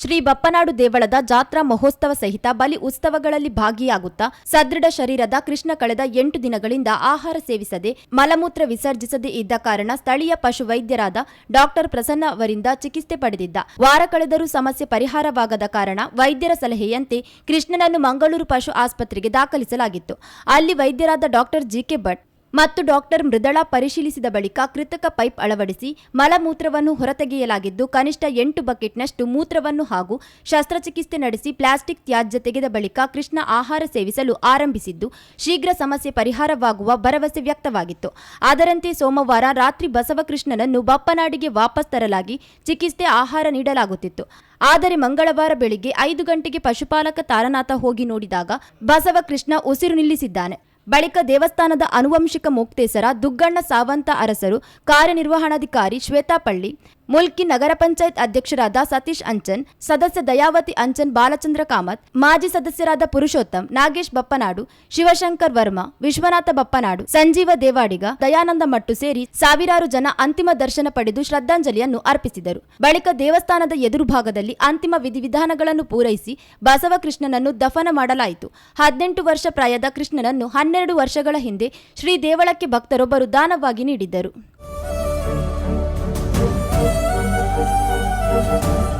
ಶ್ರೀ ಬಪ್ಪನಾಡು ದೇವಳದ ಜಾತ್ರಾ ಮಹೋತ್ಸವ ಸಹಿತ ಬಲಿ ಉತ್ಸವಗಳಲ್ಲಿ ಭಾಗಿಯಾಗುತ್ತಾ ಸದೃಢ ಶರೀರದ ಕೃಷ್ಣ ಕಳೆದ ಎಂಟು ದಿನಗಳಿಂದ ಆಹಾರ ಸೇವಿಸದೆ ಮಲಮೂತ್ರ ವಿಸರ್ಜಿಸದೇ ಇದ್ದ ಕಾರಣ ಸ್ಥಳೀಯ ಪಶು ವೈದ್ಯರಾದ ಡಾಕ್ಟರ್ ಪ್ರಸನ್ನ ಅವರಿಂದ ಚಿಕಿತ್ಸೆ ಪಡೆದಿದ್ದ. ವಾರ ಕಳೆದರೂ ಸಮಸ್ಯೆ ಪರಿಹಾರವಾಗದ ಕಾರಣ ವೈದ್ಯರ ಸಲಹೆಯಂತೆ ಕೃಷ್ಣನನ್ನು ಮಂಗಳೂರು ಪಶು ಆಸ್ಪತ್ರೆಗೆ ದಾಖಲಿಸಲಾಗಿತ್ತು. ಅಲ್ಲಿ ವೈದ್ಯರಾದ ಡಾಕ್ಟರ್ ಜಿಕೆ ಭಟ್ ಮತ್ತು ಡಾಕ್ಟರ್ ಮೃದಳ ಪರಿಶೀಲಿಸಿದ ಬಳಿಕ ಕೃತಕ ಪೈಪ್ ಅಳವಡಿಸಿ ಮಲಮೂತ್ರವನ್ನು ಹೊರತೆಗೆಯಲಾಗಿದ್ದು, ಕನಿಷ್ಠ ಎಂಟು ಬಕೆಟ್ನಷ್ಟು ಮೂತ್ರವನ್ನು ಹಾಗೂ ಶಸ್ತ್ರಚಿಕಿತ್ಸೆ ನಡೆಸಿ ಪ್ಲಾಸ್ಟಿಕ್ ತ್ಯಾಜ್ಯ ತೆಗೆದ ಬಳಿಕ ಕೃಷ್ಣ ಆಹಾರ ಸೇವಿಸಲು ಆರಂಭಿಸಿದ್ದು, ಶೀಘ್ರ ಸಮಸ್ಯೆ ಪರಿಹಾರವಾಗುವ ಭರವಸೆ ವ್ಯಕ್ತವಾಗಿತ್ತು. ಅದರಂತೆ ಸೋಮವಾರ ರಾತ್ರಿ ಬಸವಕೃಷ್ಣನನ್ನು ಬಪ್ಪನಾಡಿಗೆ ವಾಪಸ್ ತರಲಾಗಿ ಚಿಕಿತ್ಸೆ ಆಹಾರ ನೀಡಲಾಗುತ್ತಿತ್ತು. ಆದರೆ ಮಂಗಳವಾರ ಬೆಳಿಗ್ಗೆ ಐದು ಗಂಟೆಗೆ ಪಶುಪಾಲಕ ತಾರನಾಥ ಹೋಗಿ ನೋಡಿದಾಗ ಬಸವಕೃಷ್ಣ ಉಸಿರು ನಿಲ್ಲಿಸಿದ್ದಾನೆ. ಬಳಿಕ ದೇವಸ್ಥಾನದ ಅನುವಂಶಿಕ ಮೊಕ್ತೇಸರ ದುಗ್ಗಣ್ಣ ಸಾವಂತ ಅರಸರು ಕಾರ್ಯನಿರ್ವಹಣಾಧಿಕಾರಿ ಶ್ವೇತಾ ಪಳ್ಳಿ ಮುಲ್ಕಿ ನಗರ ಪಂಚಾಯತ್ ಅಧ್ಯಕ್ಷರಾದ ಸತೀಶ್ ಅಂಚನ್, ಸದಸ್ಯ ದಯಾವತಿ ಅಂಚನ್ ಬಾಲಚಂದ್ರ ಕಾಮತ್, ಮಾಜಿ ಸದಸ್ಯರಾದ ಪುರುಷೋತ್ತಮ್, ನಾಗೇಶ್ ಬಪ್ಪನಾಡು, ಶಿವಶಂಕರ್ ವರ್ಮಾ, ವಿಶ್ವನಾಥ ಬಪ್ಪನಾಡು, ಸಂಜೀವ ದೇವಾಡಿಗ, ದಯಾನಂದ ಮಟ್ಟು ಸೇರಿ ಸಾವಿರಾರು ಜನ ಅಂತಿಮ ದರ್ಶನ ಪಡೆದು ಶ್ರದ್ಧಾಂಜಲಿಯನ್ನು ಅರ್ಪಿಸಿದರು. ಬಳಿಕ ದೇವಸ್ಥಾನದ ಎದುರು ಭಾಗದಲ್ಲಿ ಅಂತಿಮ ವಿಧಿವಿಧಾನಗಳನ್ನು ಪೂರೈಸಿ ಬಸವಕೃಷ್ಣನನ್ನು ದಫನ ಮಾಡಲಾಯಿತು. ಹದಿನೆಂಟು ವರ್ಷ ಪ್ರಾಯದ ಕೃಷ್ಣನನ್ನು ಹನ್ನೆರಡು ವರ್ಷಗಳ ಹಿಂದೆ ಶ್ರೀ ದೇವಳಕ್ಕೆ ಭಕ್ತರೊಬ್ಬರು ದಾನವಾಗಿ ನೀಡಿದ್ದರು. thank you